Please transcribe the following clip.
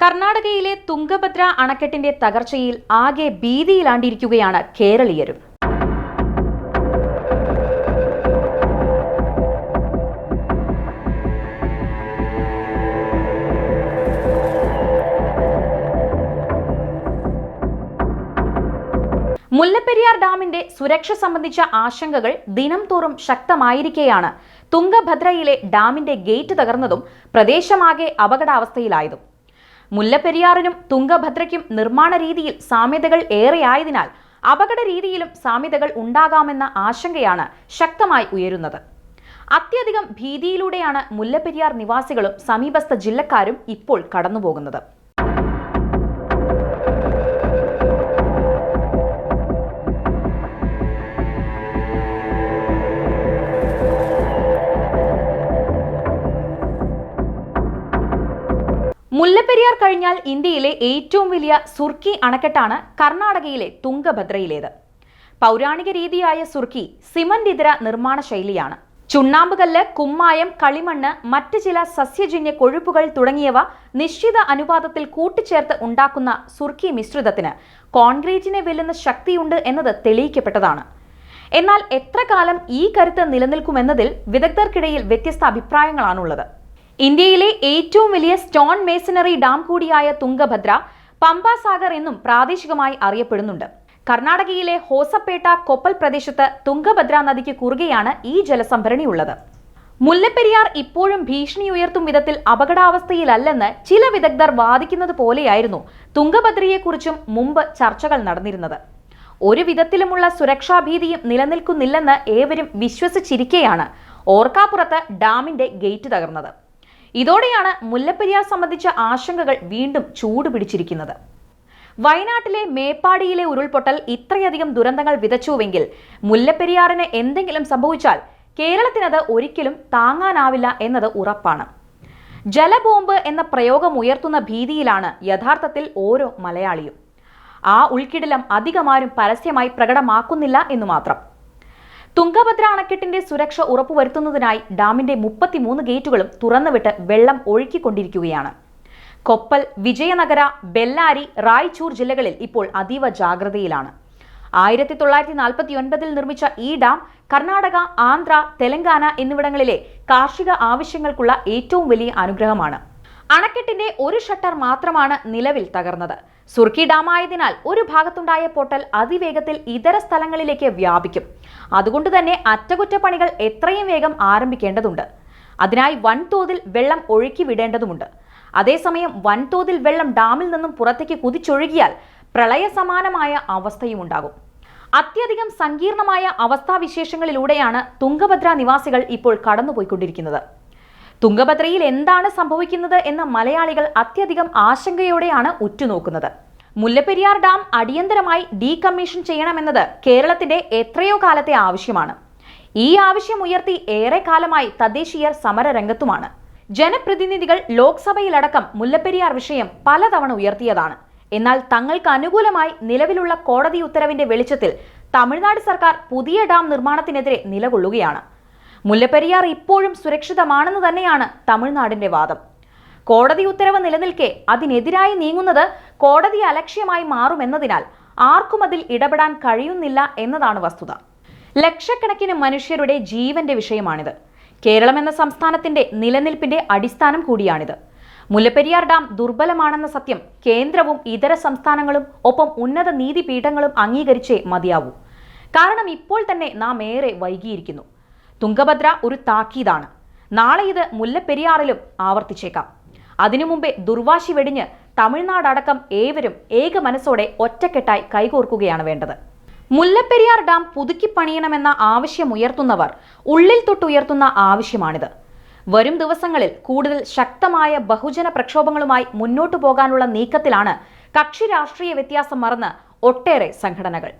കർണാടകയിലെ തുംഗഭദ്ര അണക്കെട്ടിന്റെ തകർച്ചയിൽ ആകെ ഭീതിയിലാണ്ടിരിക്കുകയാണ് കേരളീയരും. മുല്ലപ്പെരിയാർ ഡാമിന്റെ സുരക്ഷ സംബന്ധിച്ച ആശങ്കകൾ ദിനം തോറും ശക്തമായിരിക്കെയാണ്. തുംഗഭദ്രയിലെ ഡാമിന്റെ ഗേറ്റ് തകർന്നതും പ്രദേശമാകെ അപകടാവസ്ഥയിലായതും. മുല്ലപ്പെരിയാറിനും തുംഗഭദ്രയ്ക്കും നിർമ്മാണ രീതിയിൽ സാമ്യതകൾ ഏറെയായതിനാൽ അപകട രീതിയിലും സാമ്യതകൾ ഉണ്ടാകാമെന്ന ആശങ്കയാണ് ശക്തമായി ഉയരുന്നത്. അത്യധികം ഭീതിയിലൂടെയാണ് മുല്ലപ്പെരിയാർ നിവാസികളും സമീപസ്ഥ ജില്ലക്കാരും ഇപ്പോൾ കടന്നുപോകുന്നത്. മുല്ലപ്പെരിയാർ കഴിഞ്ഞാൽ ഇന്ത്യയിലെ ഏറ്റവും വലിയ സുർക്കി അണക്കെട്ടാണ് കർണാടകയിലെ തുംഗഭദ്രയിലേത്. പൗരാണിക രീതിയായ സുർക്കി സിമന്റ് ഇതര നിർമ്മാണ ശൈലിയാണ്. ചുണ്ണാമ്പുകല്ല് കുമ്മായം കളിമണ്ണ് മറ്റ് ചില സസ്യജന്യ കൊഴുപ്പുകൾ തുടങ്ങിയവ നിശ്ചിത അനുപാതത്തിൽ കൂട്ടിച്ചേർത്ത് ഉണ്ടാക്കുന്ന സുർക്കി മിശ്രിതത്തിന് കോൺക്രീറ്റിനെ വെല്ലുന്ന ശക്തിയുണ്ട് എന്നത് തെളിയിക്കപ്പെട്ടതാണ്. എന്നാൽ എത്ര കാലം ഈ കരുത്ത് നിലനിൽക്കുമെന്നതിൽ വിദഗ്ധർക്കിടയിൽ വ്യത്യസ്ത അഭിപ്രായങ്ങളാണുള്ളത്. ഇന്ത്യയിലെ ഏറ്റവും വലിയ സ്റ്റോൺ മേസണറി ഡാം കൂടിയായ തുംഗഭദ്ര പമ്പാസാഗർ എന്നും പ്രാദേശികമായി അറിയപ്പെടുന്നുണ്ട്. കർണാടകയിലെ ഹോസപ്പേട്ട കൊപ്പൽ പ്രദേശത്ത് തുംഗഭദ്ര നദിക്ക് കുറുകെയാണ് ഈ ജലസംഭരണി ഉള്ളത് മുല്ലപ്പെരിയാർ ഇപ്പോഴും ഭീഷണി ഉയർത്തും വിധത്തിൽ അപകടാവസ്ഥയിലല്ലെന്ന് ചില വിദഗ്ധർ വാദിക്കുന്നത് പോലെയായിരുന്നു തുംഗഭദ്രയെക്കുറിച്ചും മുമ്പ് ചർച്ചകൾ നടന്നിരുന്നത്. ഒരു വിധത്തിലുമുള്ള സുരക്ഷാഭീതിയും നിലനിൽക്കുന്നില്ലെന്ന് ഏവരും വിശ്വസിച്ചിരിക്കെയാണ്. ഓർക്കാപ്പുറത്ത് ഡാമിന്റെ ഗേറ്റ് തകർന്നത്. ഇതോടെയാണ് മുല്ലപ്പെരിയാർ സംബന്ധിച്ച ആശങ്കകൾ വീണ്ടും ചൂടുപിടിച്ചിരിക്കുന്നത് വയനാട്ടിലെ മേപ്പാടിയിലെ ഉരുൾപൊട്ടൽ ഇത്രയധികം ദുരന്തങ്ങൾ വിതച്ചുവെങ്കിൽ മുല്ലപ്പെരിയാറിന് എന്തെങ്കിലും സംഭവിച്ചാൽ കേരളത്തിനത് ഒരിക്കലും താങ്ങാനാവില്ല എന്നത് ഉറപ്പാണ്. ജലബോംബ് എന്ന പ്രയോഗം ഉയർത്തുന്ന ഭീതിയിലാണ് യഥാർത്ഥത്തിൽ ഓരോ മലയാളിയും. ആ ഉൾക്കിടിലം അധികമാരും പരസ്യമായി പ്രകടമാക്കുന്നില്ല എന്നു മാത്രം. തുംഗഭദ്ര അണക്കെട്ടിന്റെ സുരക്ഷ ഉറപ്പുവരുത്തുന്നതിനായി ഡാമിന്റെ മുപ്പത്തിമൂന്ന് ഗേറ്റുകളും തുറന്നുവിട്ട് വെള്ളം ഒഴുക്കിക്കൊണ്ടിരിക്കുകയാണ്. കൊപ്പൽ വിജയനഗര ബെല്ലാരി റായ്ചൂർ ജില്ലകളിൽ ഇപ്പോൾ അതീവ ജാഗ്രതയിലാണ്. ആയിരത്തി തൊള്ളായിരത്തി നാൽപ്പത്തി ഒൻപതിൽ നിർമ്മിച്ച ഈ ഡാം കർണാടക ആന്ധ്ര തെലങ്കാന എന്നിവിടങ്ങളിലെ കാർഷിക ആവശ്യങ്ങൾക്കുള്ള ഏറ്റവും വലിയ അനുഗ്രഹമാണ്. അണക്കെട്ടിന്റെ ഒരു ഷട്ടർ മാത്രമാണ് നിലവിൽ തകർന്നത്. സുർക്കി ഡാമായതിനാൽ ഒരു ഭാഗത്തുണ്ടായ പൊട്ടൽ അതിവേഗത്തിൽ ഇതര സ്ഥലങ്ങളിലേക്ക് വ്യാപിക്കും. അതുകൊണ്ട് തന്നെ അറ്റകുറ്റപ്പണികൾ എത്രയും വേഗം ആരംഭിക്കേണ്ടതുണ്ട്. അതിനായി വൻതോതിൽ വെള്ളം ഒഴുക്കി വിടേണ്ടതുണ്ട് അതേസമയം വൻതോതിൽ വെള്ളം ഡാമിൽ നിന്നും പുറത്തേക്ക് കുതിച്ചൊഴുകിയാൽ പ്രളയസമാനമായ അവസ്ഥയും ഉണ്ടാകും. അത്യധികം സങ്കീർണമായ അവസ്ഥാവിശേഷങ്ങളിലൂടെയാണ് തുംഗഭദ്ര നിവാസികൾ ഇപ്പോൾ കടന്നുപോയിക്കൊണ്ടിരിക്കുന്നത്. തുംഗഭദ്രയിൽ എന്താണ് സംഭവിക്കുന്നത് എന്ന മലയാളികൾ അത്യധികം ആശങ്കയോടെയാണ് ഉറ്റുനോക്കുന്നത്. മുല്ലപ്പെരിയാർ ഡാം അടിയന്തരമായി ഡീകമ്മീഷൻ ചെയ്യണമെന്നത് കേരളത്തിന്റെ എത്രയോ കാലത്തെ ആവശ്യമാണ്. ഈ ആവശ്യം ഉയർത്തി ഏറെ കാലമായി തദ്ദേശീയർ സമരരംഗത്തുമാണ്. ജനപ്രതിനിധികൾ ലോക്സഭയിലടക്കം മുല്ലപ്പെരിയാർ വിഷയം പലതവണ ഉയർത്തിയതാണ്. എന്നാൽ തങ്ങൾക്ക് അനുകൂലമായി നിലവിലുള്ള കോടതി ഉത്തരവിന്റെ വെളിച്ചത്തിൽ തമിഴ്നാട് സർക്കാർ പുതിയ ഡാം നിർമ്മാണത്തിനെതിരെ നിലകൊള്ളുകയാണ്. മുല്ലപ്പെരിയാർ ഇപ്പോഴും സുരക്ഷിതമാണെന്ന് തന്നെയാണ് തമിഴ്നാടിന്റെ വാദം. കോടതി ഉത്തരവ് നിലനിൽക്കെ അതിനെതിരായി നീങ്ങുന്നത് കോടതി അലക്ഷ്യമായി മാറുമെന്നതിനാൽ ആർക്കും അതിൽ ഇടപെടാൻ കഴിയുന്നില്ല എന്നതാണ് വസ്തുത. ലക്ഷക്കണക്കിന് മനുഷ്യരുടെ ജീവന്റെ വിഷയമാണിത്. കേരളം എന്ന സംസ്ഥാനത്തിന്റെ നിലനിൽപ്പിന്റെ അടിസ്ഥാനം കൂടിയാണിത്. മുല്ലപ്പെരിയാർ ഡാം ദുർബലമാണെന്ന സത്യം കേന്ദ്രവും ഇതര സംസ്ഥാനങ്ങളും ഒപ്പം ഉന്നത നീതിപീഠങ്ങളും അംഗീകരിച്ചേ മതിയാവൂ. കാരണം ഇപ്പോൾ തന്നെ നാം ഏറെ വൈകിയിരിക്കുന്നു. തുംഗഭദ്ര ഒരു താക്കീതാണ്. നാളെ ഇത് മുല്ലപ്പെരിയാറിലും ആവർത്തിച്ചേക്കാം. അതിനു മുമ്പേ ദുർവാശി വെടിഞ്ഞ് തമിഴ്നാടടക്കം ഏവരും ഏക മനസ്സോടെ ഒറ്റക്കെട്ടായി കൈകോർക്കുകയാണ് വേണ്ടത്. മുല്ലപ്പെരിയാർ ഡാം പുതുക്കി പണിയണമെന്ന ആവശ്യമുയർത്തുന്നവർ ഉള്ളിൽ തൊട്ടുയർത്തുന്ന ആവശ്യമാണിത്. വരും ദിവസങ്ങളിൽ കൂടുതൽ ശക്തമായ ബഹുജന പ്രക്ഷോഭങ്ങളുമായി മുന്നോട്ടു പോകാനുള്ള നീക്കത്തിലാണ് കക്ഷി രാഷ്ട്രീയ വ്യത്യാസം മറന്ന് ഒട്ടേറെ സംഘടനകൾ.